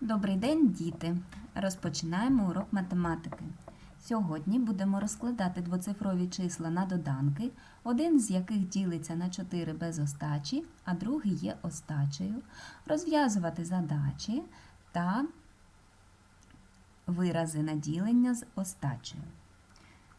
Добрий день, діти! Розпочинаємо урок математики. Сьогодні будемо розкладати двоцифрові числа на доданки, один з яких ділиться на 4 без остачі, а другий є остачею, розв'язувати задачі та вирази на ділення з остачею.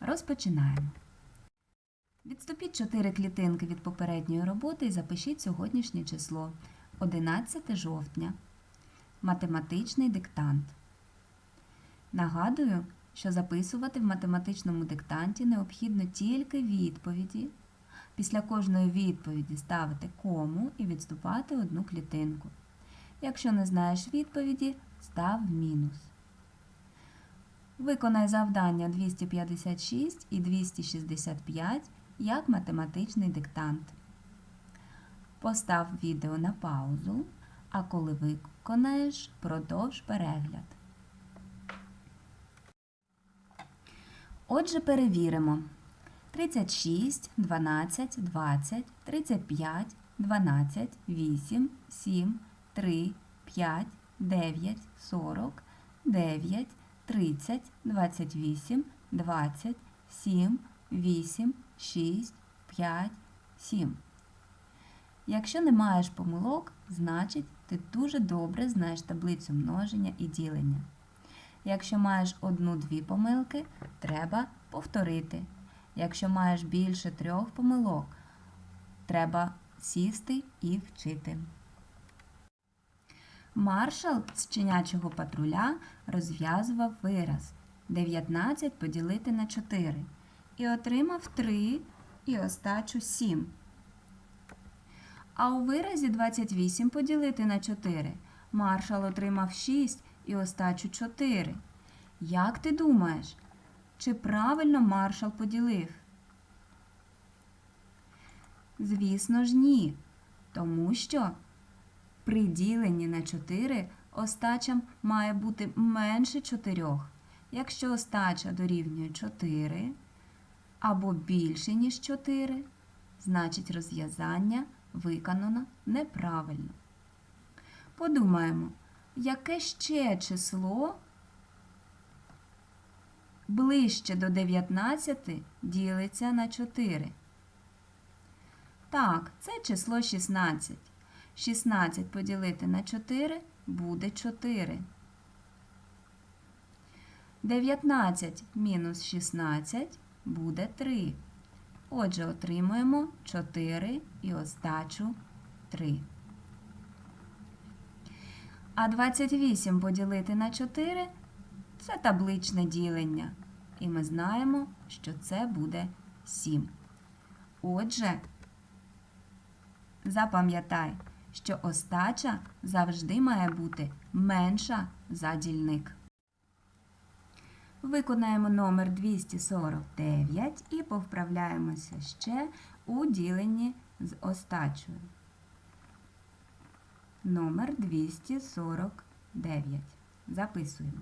Розпочинаємо. Відступіть 4 клітинки від попередньої роботи і запишіть сьогоднішнє число 11 жовтня. Математичний диктант. Нагадую, що записувати в математичному диктанті необхідно тільки відповіді. Після кожної відповіді ставити кому і відступати одну клітинку. Якщо не знаєш відповіді, став мінус. Виконай завдання 256 і 265 як математичний диктант. Постав відео на паузу, а коли виконаєш, продовж перегляд. Отже, перевіримо. 36, 12, 20, 35, 12, 8, 7, 3, 5, 9, 40, 9, 30, 28, 20, 7, 8, 6, 5, 7. Якщо не маєш помилок, значить ти дуже добре знаєш таблицю множення і ділення. Якщо маєш одну-дві помилки, треба повторити. Якщо маєш більше трьох помилок, треба сісти і вчити. Маршал з чинячого патруля розв'язував вираз 19 поділити на 4 і отримав 3 і остачу 7. А у виразі 28 поділити на 4 маршал отримав 6 і остачу 4. Як ти думаєш, чи правильно маршал поділив? Звісно ж, ні. Тому що при діленні на 4 остача має бути менше 4. Якщо остача дорівнює 4 або більше, ніж 4, значить розв'язання виконано неправильно. Подумаємо, яке ще число ближче до 19 ділиться на 4? Так, це число 16. 16 поділити на 4 буде 4. 19 мінус 16 буде 3. Отже, отримуємо 4 і остачу 3. А 28 поділити на 4 це табличне ділення. І ми знаємо, що це буде 7. Отже, запам'ятай, що остача завжди має бути менша за дільник. Виконаємо номер 249 і повправляємося ще у діленні з остачою. Номер 249. Записуємо.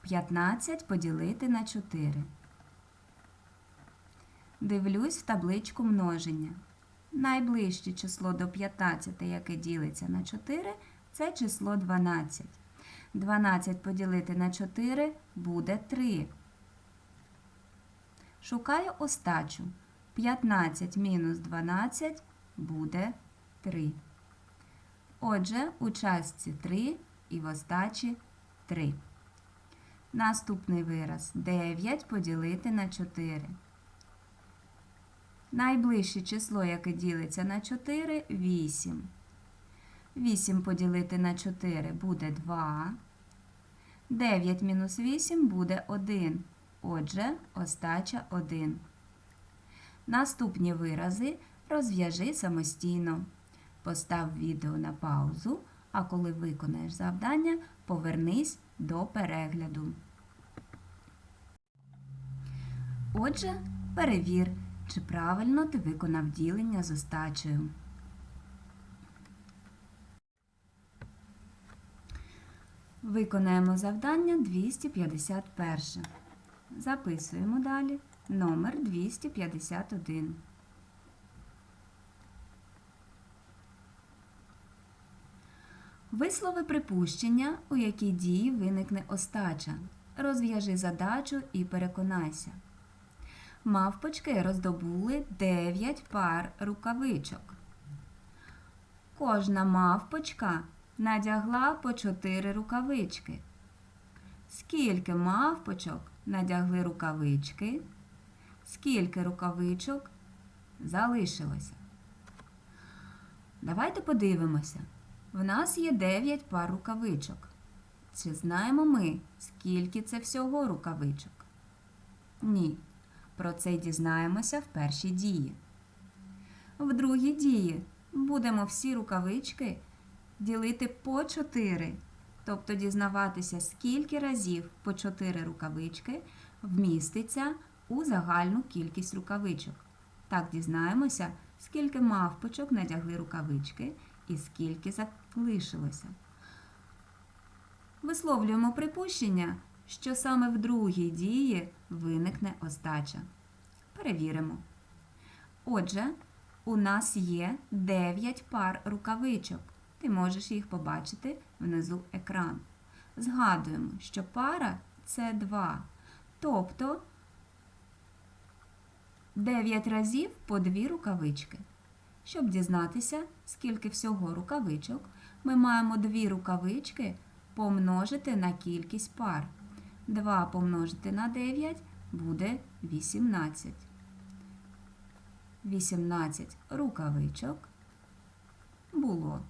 15 поділити на 4. Дивлюсь в табличку множення. Найближче число до 15, яке ділиться на 4, це число 12. 12 поділити на 4 буде 3. Шукаю остачу. 15 мінус 12 буде 3. Отже, у частці 3 і в остачі 3. Наступний вираз 9 поділити на 4. Найближче число, яке ділиться на 4 8. 8 поділити на 4 буде 2. 9 мінус 8 буде 1. Отже, остача 1. Наступні вирази розв'яжи самостійно. Постав відео на паузу, а коли виконаєш завдання, повернись до перегляду. Отже, перевір, чи правильно ти виконав ділення з остачею. Виконаємо завдання 251. Записуємо далі номер 251. Вислови припущення, у якій дії виникне остача. Розв'яжи задачу і переконайся. Мавпочки роздобули 9 пар рукавичок. Кожна мавпочка надягла по 4 рукавички. Скільки мавпочок надягли рукавички? Скільки рукавичок залишилося? Давайте подивимося. В нас є 9 пар рукавичок. Чи знаємо ми, скільки це всього рукавичок? Ні. Про це дізнаємося в першій дії. В другій дії будемо всі рукавички ділити по 4, тобто дізнаватися, скільки разів по 4 рукавички вміститься у загальну кількість рукавичок. Так дізнаємося, скільки мавпочок надягли рукавички і скільки залишилося. Висловлюємо припущення, що саме в другій дії виникне остача. Перевіримо. Отже, у нас є 9 пар рукавичок. Ти можеш їх побачити внизу екрану. Згадуємо, що пара це 2. Тобто 9 разів по 2 рукавички. Щоб дізнатися, скільки всього рукавичок, ми маємо 2 рукавички помножити на кількість пар. 2 помножити на 9 буде 18. 18 рукавичок було.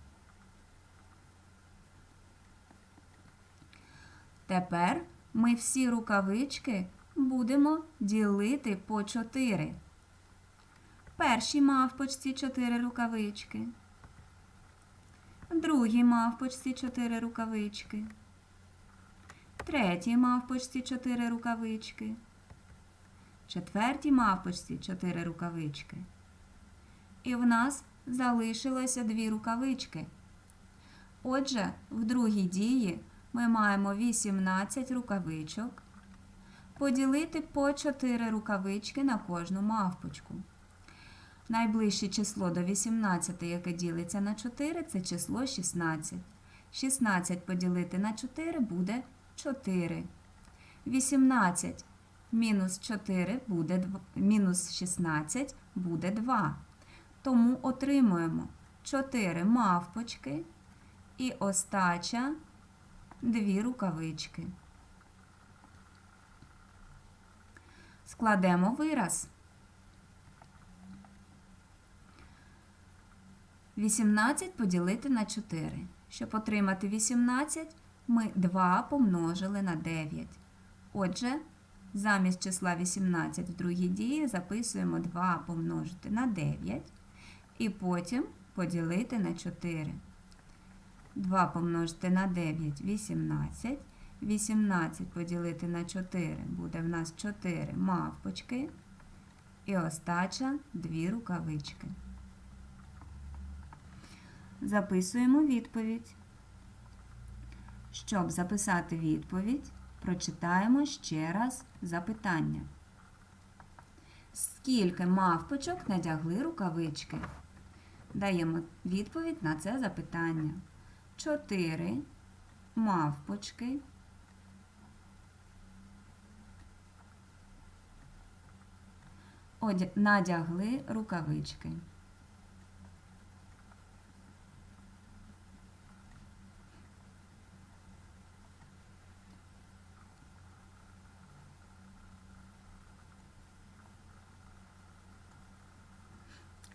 Тепер ми всі рукавички будемо ділити по 4. Першій мавпочці 4 рукавички. Другій мавпочці 4 рукавички. Третій мавпочці 4 рукавички. Четвертій мавпочці 4 рукавички. І в нас залишилося 2 рукавички. Отже, в другій дії ми маємо 18 рукавичок. Поділити по 4 рукавички на кожну мавпочку. Найближче число до 18, яке ділиться на 4, це число 16. 16 поділити на 4 буде 4. 18 мінус 4 буде 2, мінус 16 буде 2. Тому отримуємо 4 мавпочки і остача 2 рукавички. Складемо вираз. 18 поділити на 4. Щоб отримати 18, ми 2 помножили на 9. Отже, замість числа 18 в другій дії записуємо 2 помножити на 9 і потім поділити на 4. 2 помножити на 9 18. 18 поділити на 4 буде в нас 4 мавпочки. І остача 2 рукавички. Записуємо відповідь. Щоб записати відповідь, прочитаємо ще раз запитання. Скільки мавпочок надягли рукавички? Даємо відповідь на це запитання. Чотири мавпочки. Надягли рукавички.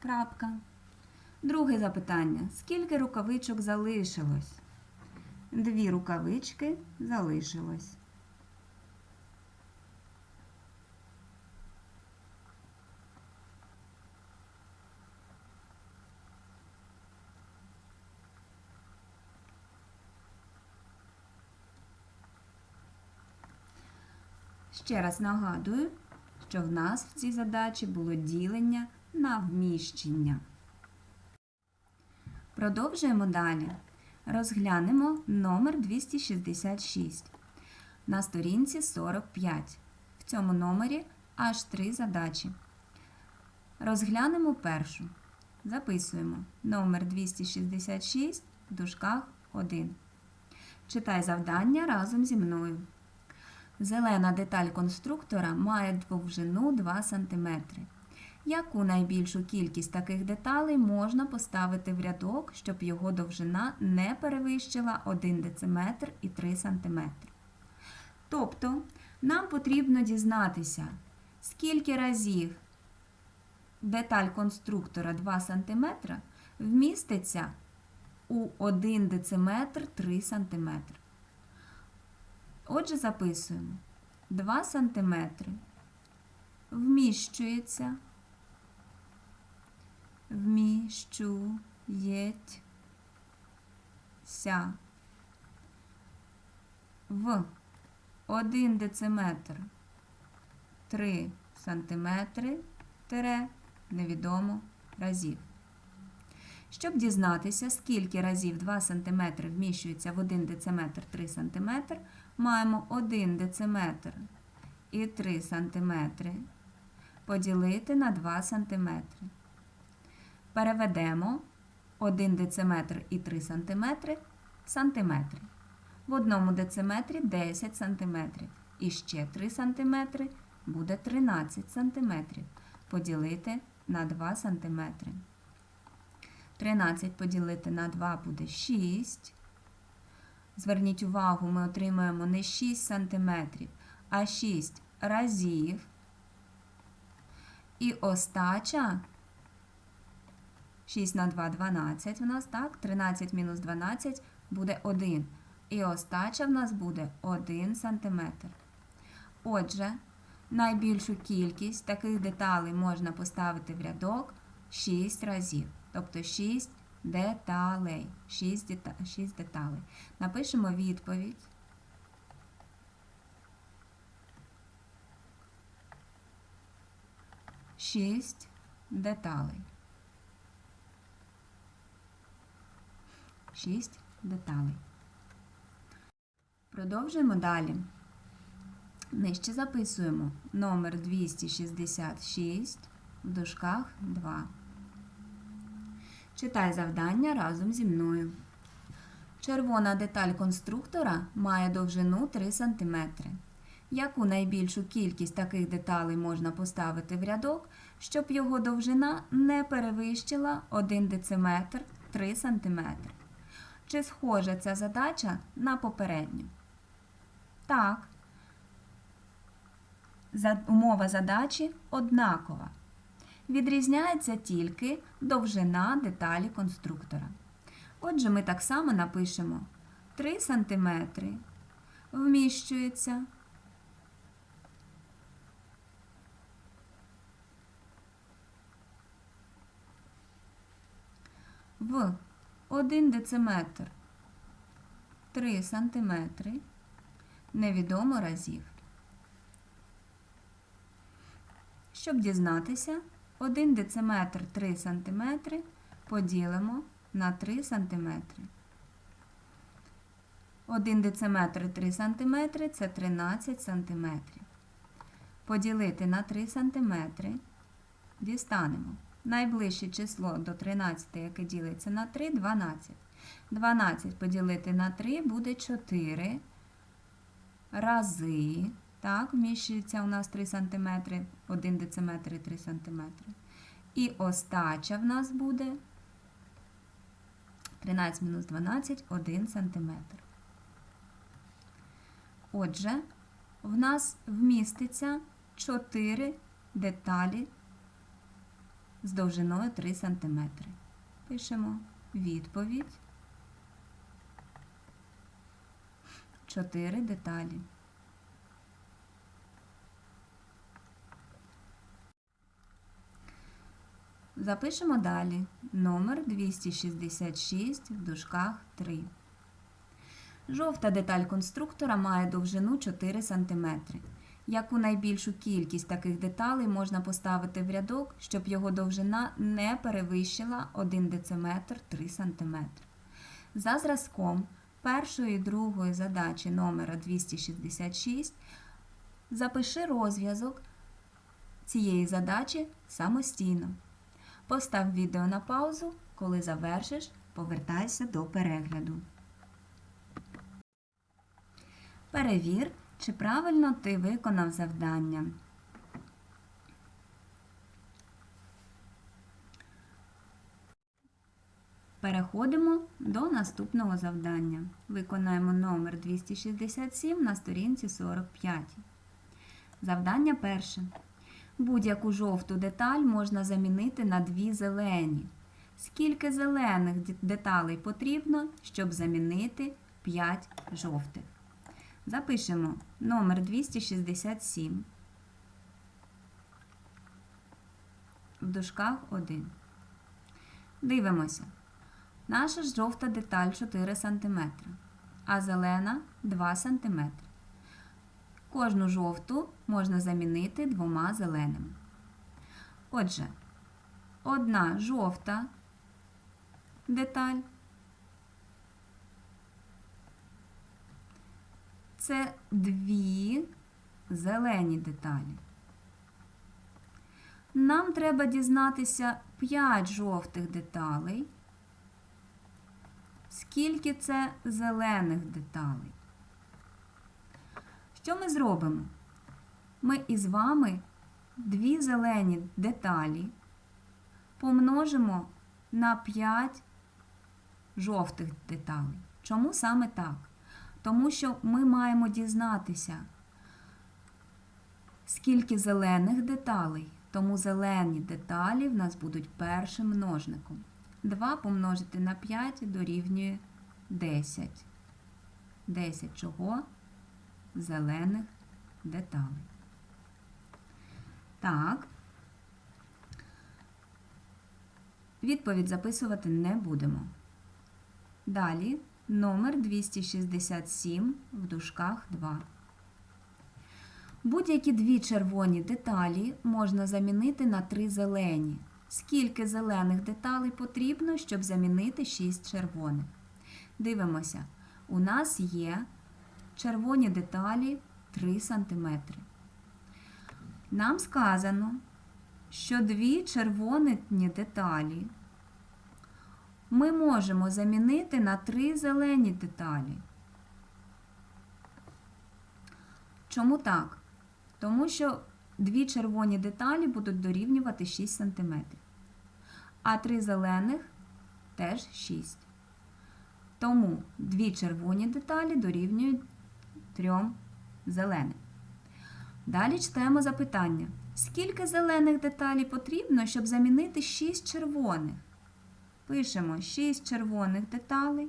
Крапка. Друге запитання. Скільки рукавичок залишилось? Дві рукавички залишилось. Ще раз нагадую, що в нас в цій задачі було ділення на вміщення. Продовжуємо далі. Розглянемо номер 266 на сторінці 45. В цьому номері аж три задачі. Розглянемо першу. Записуємо номер 266 в дужках 1. Читай завдання разом зі мною. Зелена деталь конструктора має довжину 2 см. Яку найбільшу кількість таких деталей можна поставити в рядок, щоб його довжина не перевищила 1 дециметр і 3 см? Тобто, нам потрібно дізнатися, скільки разів деталь конструктора 2 см вміститься у 1 дециметр 3 см. Отже, записуємо. 2 см вміщується, вміщується. В. 1 дециметр. 3 сантиметри тире невідомо разів. Щоб дізнатися, скільки разів 2 см вміщується в 1 дециметр 3 см, маємо 1 дециметр і 3 см поділити на 2 см. Переведемо 1 дециметр і 3 см в сантиметри. В одному дециметрі 10 см. І ще 3 см буде 13 см. Поділити на 2 см. 13 поділити на 2 буде 6. Зверніть увагу, ми отримаємо не 6 см, а 6 разів. І остача 6 на 2 12 в нас, так? 13 мінус 12 буде 1. І остача в нас буде 1 см. Отже, найбільшу кількість таких деталей можна поставити в рядок 6 разів. Тобто 6 деталей. 6, дета... 6 деталей. Напишемо відповідь. Шість деталей. Шість деталей. Продовжуємо далі. Нижче записуємо номер 266 в дужках 2. Читай завдання разом зі мною. Червона деталь конструктора має довжину 3 см. Яку найбільшу кількість таких деталей можна поставити в рядок, щоб його довжина не перевищила 1 дециметр 3 см? Чи схожа ця задача на попередню? Так. Умова задачі однакова. Відрізняється тільки довжина деталі конструктора. Отже, ми так само напишемо 3 см вміщується в 1 дециметр 3 см невідомо разів. Щоб дізнатися, 1 дециметр 3 см поділимо на 3 см. 1 дециметр 3 см це 13 см. Поділити на 3 см дістанемо. Найближче число до 13, яке ділиться на 3 12. 12 поділити на 3 буде 4 рази. Так, вміщується у нас 3 см, 1 дециметр і 3 см. І остача в нас буде 13 мінус 12 1 см. Отже, в нас вміститься 4 деталі з довжиною 3 см. Пишемо відповідь. 4 деталі. Запишемо далі номер 266 в дужках 3. Жовта деталь конструктора має довжину 4 см. Яку найбільшу кількість таких деталей можна поставити в рядок, щоб його довжина не перевищила 1 дециметр 3 см. За зразком першої і другої задачі номера 266 запиши розв'язок цієї задачі самостійно. Постав відео на паузу, коли завершиш, повертайся до перегляду. Перевір, чи правильно ти виконав завдання. Переходимо до наступного завдання. Виконаємо номер 267 на сторінці 45. Завдання перше. Будь-яку жовту деталь можна замінити на дві зелені. Скільки зелених деталей потрібно, щоб замінити 5 жовтих? Запишемо номер 267 в дужках 1. Дивимося. Наша жовта деталь 4 см, а зелена 2 см. Кожну жовту можна замінити двома зеленими. Отже, одна жовта деталь це дві зелені деталі. Нам треба дізнатися 5 жовтих деталей. Скільки це зелених деталей? Що ми зробимо? Ми із вами дві зелені деталі помножимо на 5 жовтих деталей. Чому саме так? Тому що ми маємо дізнатися, скільки зелених деталей, тому зелені деталі в нас будуть першим множником. 2 помножити на 5 дорівнює 10. 10 чого? Зелених деталей. Так. Відповідь записувати не будемо. Далі номер 267 в дужках 2. Будь-які дві червоні деталі можна замінити на три зелені. Скільки зелених деталей потрібно, щоб замінити 6 червоних? Дивимося. У нас є червоні деталі 3 см. Нам сказано, що дві червоні деталі ми можемо замінити на три зелені деталі. Чому так? Тому що дві червоні деталі будуть дорівнювати 6 см, а три зелених теж 6. Тому дві червоні деталі дорівнюють трьом зеленим. Далі читаємо запитання. Скільки зелених деталей потрібно, щоб замінити 6 червоних? Пишемо 6 червоних деталей.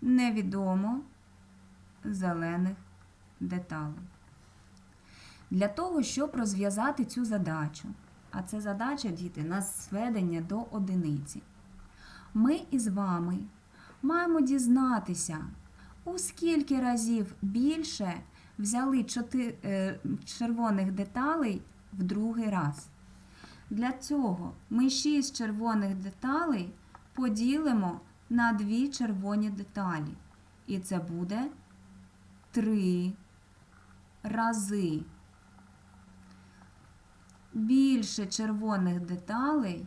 Невідомо зелених деталей. Для того, щоб розв'язати цю задачу, а це задача, діти, на зведення до одиниці, ми із вами маємо дізнатися, у скільки разів більше взяли е, червоних деталей в другий раз. Для цього ми 6 червоних деталей поділимо на 2 червоні деталі. І це буде 3 рази. Більше червоних деталей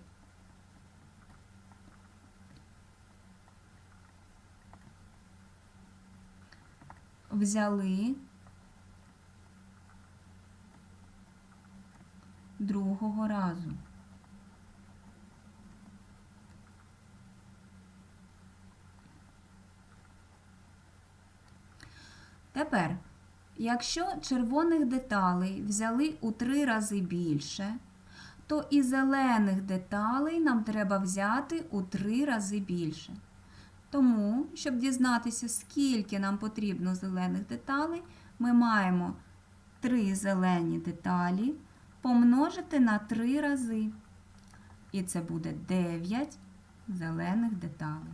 взяли другого разу. Тепер, якщо червоних деталей взяли у три рази більше, то і зелених деталей нам треба взяти у три рази більше. Тому, щоб дізнатися, скільки нам потрібно зелених деталей, ми маємо три зелені деталі помножити на 3 рази. І це буде 9 зелених деталей.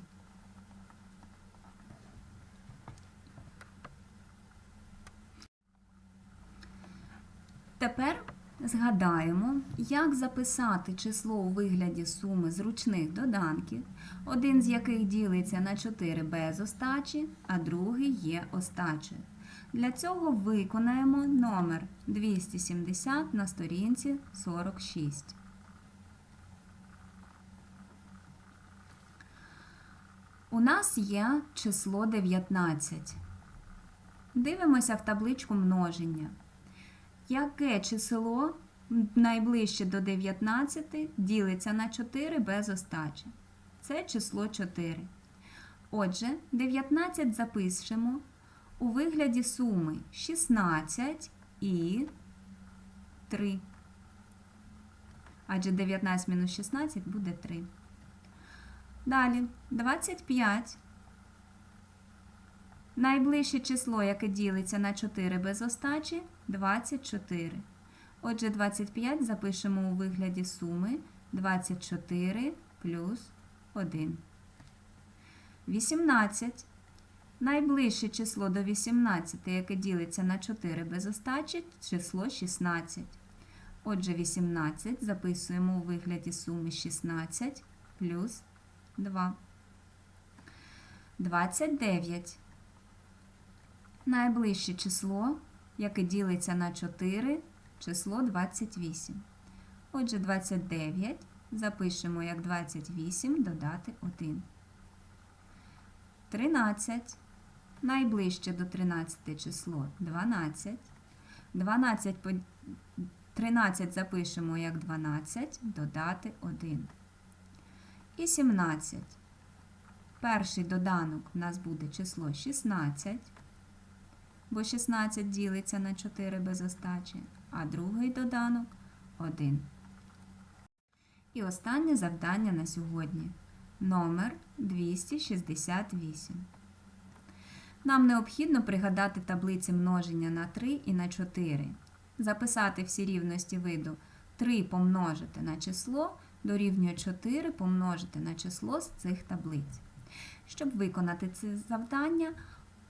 Тепер згадаємо, як записати число у вигляді суми зручних доданків, один з яких ділиться на 4 без остачі, а другий є остачею. Для цього виконаємо номер 270 на сторінці 46. У нас є число 19. Дивимося в табличку множення. Яке число найближче до 19 ділиться на 4 без остачі? Це число 4. Отже, 19 запишемо у вигляді суми 16 і 3. Адже 19 мінус 16 буде 3. Далі 25. Найближче число, яке ділиться на 4 без остачі 24. Отже, 25 запишемо у вигляді суми 24 плюс 1. 18. Найближче число до 18, яке ділиться на 4 без остачі, число 16. Отже, 18 записуємо у вигляді суми 16 плюс 2. 29. Найближче число, яке ділиться на 4, число 28. Отже, 29 запишемо як 28 додати 1. 13. Найближче до 13 число 12. 12 13 запишемо як 12, додати 1. І 17. Перший доданок у нас буде число 16, бо 16 ділиться на 4 без остачі, а другий доданок 1. І останнє завдання на сьогодні. Номер 268. Нам необхідно пригадати таблиці множення на 3 і на 4. Записати всі рівності виду 3 помножити на число дорівнює 4 помножити на число з цих таблиць. Щоб виконати це завдання,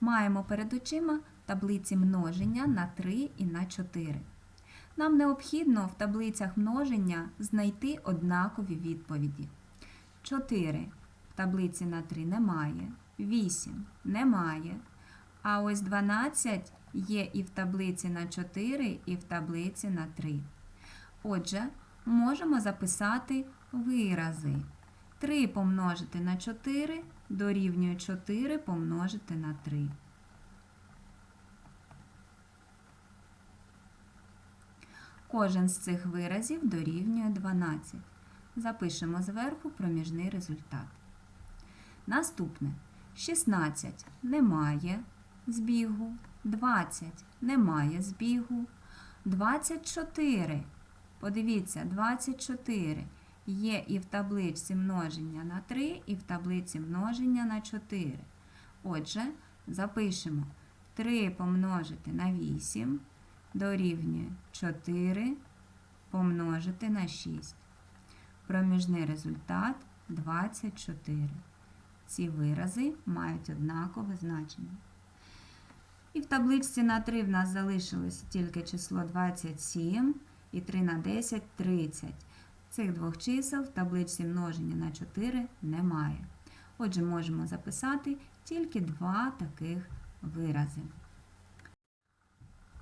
маємо перед очима таблиці множення на 3 і на 4. Нам необхідно в таблицях множення знайти однакові відповіді. 4 в таблиці на 3 немає, 8 немає. А ось 12 є і в таблиці на 4, і в таблиці на 3. Отже, можемо записати вирази. 3 помножити на 4 дорівнює 4 помножити на 3. Кожен з цих виразів дорівнює 12. Запишемо зверху проміжний результат. Наступне 16 немає збігу, 20 немає збігу, 24. Подивіться, 24 є і в таблиці множення на 3, і в таблиці множення на 4. Отже, запишемо 3 помножити на 8 дорівнює 4 помножити на 6. Проміжний результат 24. Ці вирази мають однакове значення. І в табличці на 3 в нас залишилось тільки число 27 і 3 на 10 30. Цих двох чисел в табличці множення на 4 немає. Отже, можемо записати тільки два таких вирази.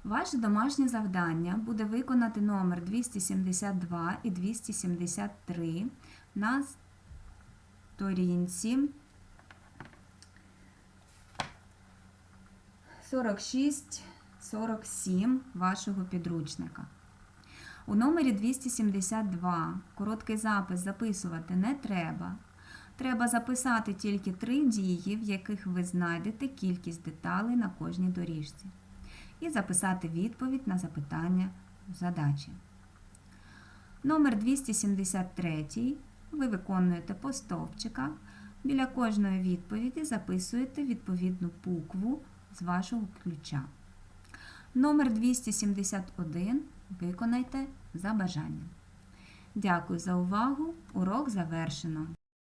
Ваше домашнє завдання буде виконати номер 272 і 273 на сторінці 46-47 вашого підручника. У номері 272 короткий запис записувати не треба. Треба записати тільки три дії, в яких ви знайдете кількість деталей на кожній доріжці. І записати відповідь на запитання задачі. Номер 273 ви виконуєте по стовпчиках. Біля кожної відповіді записуєте відповідну букву з вашого ключа. Номер 271 виконайте за бажанням. Дякую за увагу. Урок завершено.